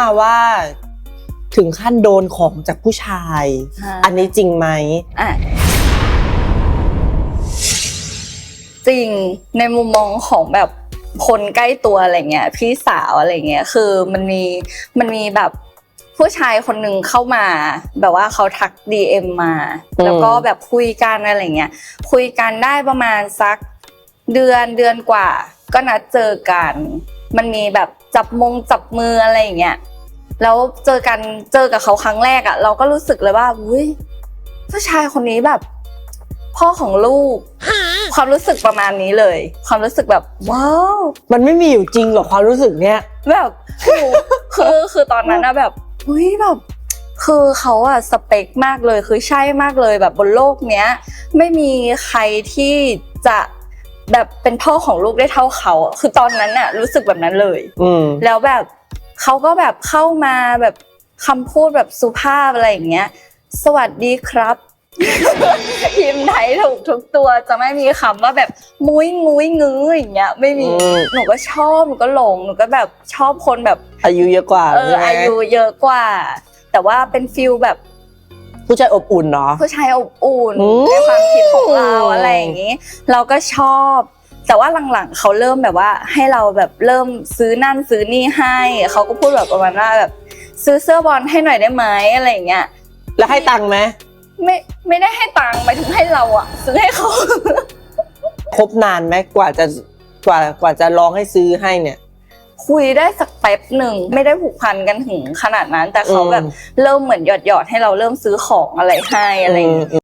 มาว่าถึงขั้นโดนของจากผู้ชายอันนี้จริงไหม อะจริงในมุมมองของแบบคนใกล้ตัวอะไรเงี้ยพี่สาวอะไรเงี้ยคือมันมีมันมีแบบผู้ชายคนหนึ่งเข้ามา แบบว่าเขาทัก DM มา อืม แล้วก็แบบคุยกันอะไรเงี้ยคุยกันได้ประมาณสักเดือนเดือนกว่า ก็นัดเจอกัน มันมีแบบจับมงจับมืออะไรอย่างเงี้ยแล้วเจอกันเจอกับเขาครั้งแรกอะ่ะ เราก็รู้สึกเลยว่าอุ้ยผู้ชายคนนี้แบบ พ่อของลูก ความรู้สึกประมาณนี้เลย ความรู้สึกแบบ ว้าวมันไม่มีอยู่จริงหรอกความรู้สึกเนี้ยแบบโอ้โหคือคือตอนนั้นอะแบบอุ้ยแบบ คือเขาอะสเปคมากเลยคือใช่มากเลยแบบบนโลกเนี้ย ไม่มีใครที่จะ แบบเป็นพ่อของลูกได้เท่าเขาอะคือตอนนั้นอะรู้สึกแบบนั้นเลย อืม แล้วแบบเขาก็แบบเข้ามาแบบคำพูดแบบสุภาพอะไรอย่างเงี้ย สวัสดีครับ พิมพ์ไทยถูกทุกตัวจะไม่มีคำว่าแบบมุ้ยงุ้ยงื้ออย่างเงี้ยไม่มี อืม หนูก็ชอบหนูก็หลงหนูก็แบบชอบคนแบบ อายุเยอะกว่าเออใช่ไหมอายุเยอะกว่า แต่ว่าเป็นฟิลแบบ ผู้ชายอบอุ่นเนาะ ผู้ชายอบอุ่นอืม ในความคิดของเราอะไรอย่างงี้ เราก็ชอบ แต่ว่าหลังๆเขาเริ่มแบบว่าให้เราแบบเริ่มซื้อนั่นซื้อนี่ให้เขาก็พูดแบบประมาณว่าแบบซื้อเสื้อบอลให้หน่อยได้ไหมอะไรอย่างเงี้ยแล้วให้ตังค์ไหมไม่ไม่ได้ให้ตังค์หมายถึงให้เราอะซื้อให้เขา คบนานไหมกว่าจะกว่ากว่าจะลองให้ซื้อให้เนี่ย คุยได้สักแป๊บหนึ่งไม่ได้ผูกพันกันถึงขนาดนั้น แต่เขาแบบอืมเริ่มเหมือนหยอดหยอดๆให้เราเริ่มซื้อของอะไรให้อะไรอย่างเงี้ยอืม